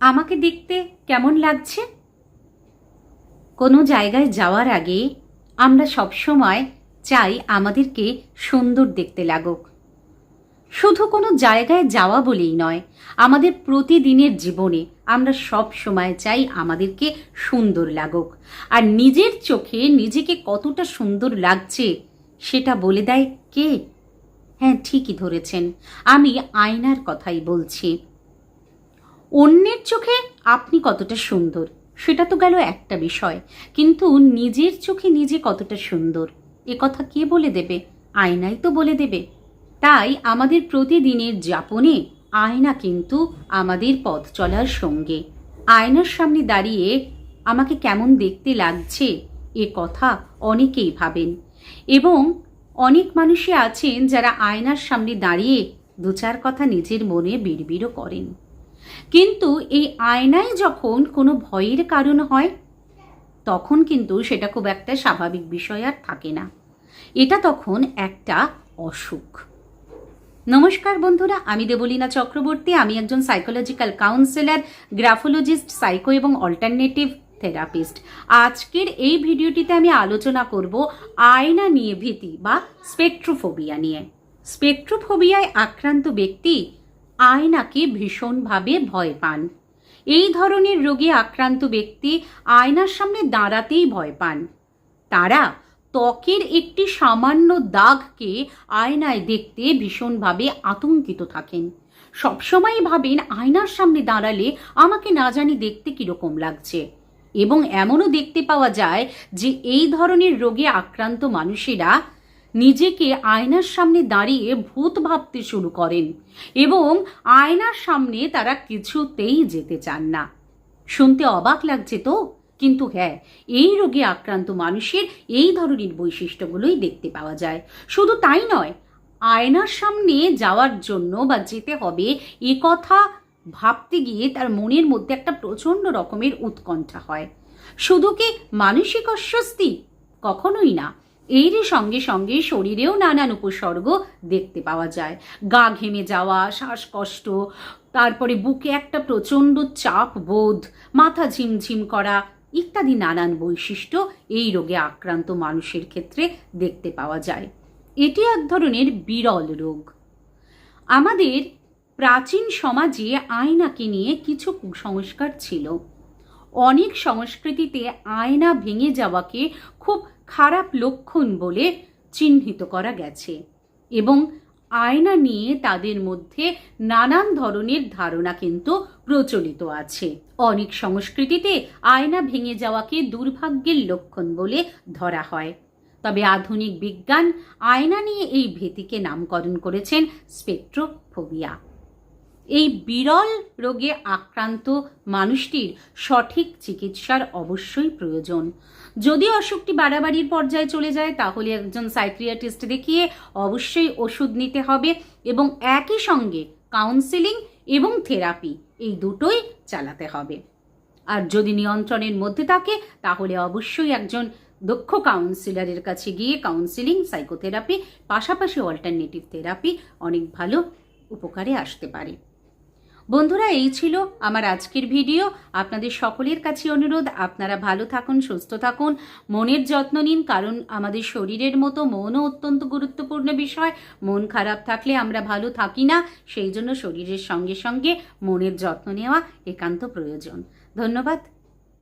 আমাকে দেখতে কেমন লাগছে? কোনো জায়গায় যাওয়ার আগে আমরা সবসময় চাই আমাদেরকে সুন্দর দেখতে লাগুক। শুধু কোনো জায়গায় যাওয়া বলেই নয়, আমাদের প্রতিদিনের জীবনে আমরা সব সময় চাই আমাদেরকে সুন্দর লাগুক। আর নিজের চোখে নিজেকে কতটা সুন্দর লাগছে সেটা বলে দেয় কে? হ্যাঁ ঠিকই ধরেছেন। আমি আয়নার কথাই বলছি। অন্যের চোখে আপনি কতটা সুন্দর, সেটা তো গেল একটা বিষয়। কিন্তু নিজের চোখে নিজে কতটা সুন্দর, এ কথা কে বলে দেবে? আয়নাই তো বলে দেবে। তাই আমাদের প্রতিদিনের যাপনে আয়না কিন্তু আমাদের পথ চলার সঙ্গে। আয়নার সামনে দাঁড়িয়ে আমাকে কেমন দেখতে লাগছে, এ কথা অনেকেই ভাবেন। এবং অনেক মানুষই আছেন যারা আয়নার সামনে দাঁড়িয়ে দু চার কথা নিজের মনে বিড়বিড়ও করেন। কিন্তু এই আয়নায় যখন কোনো ভয়ের কারণ হয়, তখন কিন্তু সেটা খুব একটা স্বাভাবিক বিষয় আর থাকে না। এটা তখন একটা অসুখ। নমস্কার বন্ধুরা, আমি দেবলীনা চক্রবর্তী। আমি একজন সাইকোলজিক্যাল কাউন্সিলর গ্রাফোলজিস্ট সাইকো এবং অল্টারনেটিভ থেরাপিস্ট আজকের এই ভিডিওটিতে আমি আলোচনা করব আয়না নিয়ে ভীতি বা স্পেকট্রোফোবিয়া নিয়ে। স্পেকট্রোফোবিয়ায় আক্রান্ত ব্যক্তি আয়নাকে ভীষণভাবে ভয় পান। এই ধরনের রোগে আক্রান্ত ব্যক্তি আয়নার সামনে দাঁড়াতেই ভয় পান। তারা ত্বকের একটি সামান্য দাগকে আয়নায় দেখতে ভীষণভাবে আতঙ্কিত থাকেন। সবসময় ভাবেন আয়নার সামনে দাঁড়ালে আমাকে না জানি দেখতে কীরকম লাগছে। এবং এমনও দেখতে পাওয়া যায় যে এই ধরনের রোগে আক্রান্ত মানুষেরা নিজেকে আয়নার সামনে দাঁড়িয়ে ভূত ভাবতে শুরু করেন এবং আয়নার সামনে তারা কিছুতেই যেতে চান না। শুনতে অবাক লাগছে তো? কিন্তু হ্যাঁ এই রোগে আক্রান্ত মানুষের এই ধরনের বৈশিষ্ট্যগুলোই দেখতে পাওয়া যায়। শুধু তাই নয়, আয়নার সামনে যাওয়ার জন্য বা যেতে হবে এ কথা ভাবতে গিয়ে তার মনের মধ্যে একটা প্রচণ্ড রকমের উৎকণ্ঠা হয়। শুধু কি মানসিক অস্বস্তি? কখনোই না। এরই সঙ্গে সঙ্গে শরীরেও নানান উপসর্গ দেখতে পাওয়া যায়। গা ঘেমে যাওয়া, শ্বাসকষ্ট, তারপরে বুকে একটা প্রচণ্ড চাপ বোধ, মাথা ঝিমঝিম করা ইত্যাদি নানান বৈশিষ্ট্য এই রোগে আক্রান্ত মানুষের ক্ষেত্রে দেখতে পাওয়া যায়। এটি এক ধরনের বিরল রোগ। আমাদের প্রাচীন সমাজে আয়নাকে নিয়ে কিছু কুসংস্কার ছিল। অনেক সংস্কৃতিতে আয়না ভেঙে যাওয়াকে খুব খারাপ লক্ষণ বলে চিহ্নিত করা গেছে এবং আয়না নিয়ে তাদের মধ্যে নানান ধরনের ধারণা কিন্তু প্রচলিত আছে। অনেক সংস্কৃতিতে আয়না ভেঙে যাওয়াকে দুর্ভাগ্যের লক্ষণ বলে ধরা হয়। তবে আধুনিক বিজ্ঞান আয়না নিয়ে এই ভীতিকে নামকরণ করেছেন স্পেকট্রোফোবিয়া। এই বিরল রোগে আক্রান্ত মানুষটির সঠিক চিকিৎসার অবশ্যই প্রয়োজন। যদি অসুখটি বাড়াবাড়ির পর্যায়ে চলে যায়, তাহলে একজন সাইক্রিয়াটিস্ট দেখিয়ে অবশ্যই ওষুধ নিতে হবে এবং একই সঙ্গে কাউন্সিলিং এবং থেরাপি এই দুটোই চালাতে হবে। আর যদি নিয়ন্ত্রণের মধ্যে থাকে, তাহলে অবশ্যই একজন দক্ষ কাউন্সিলরের কাছে গিয়ে কাউন্সিলিং সাইকোথেরাপি পাশাপাশি অল্টারনেটিভ থেরাপি অনেক ভালো উপকারে আসতে পারে। বন্ধুরা, এই ছিল আমার আজকের ভিডিও। আপনাদের সকলের কাছে অনুরোধ, আপনারা ভালো থাকুন, সুস্থ থাকুন, মনের যত্ন নিন, কারণ আমাদের শরীরের মতো মনও অত্যন্ত গুরুত্বপূর্ণ বিষয়। মন খারাপ থাকলে আমরা ভালো থাকি না, সেই জন্য শরীরের সঙ্গে সঙ্গে মনের যত্ন নেওয়া একান্ত প্রয়োজন। ধন্যবাদ।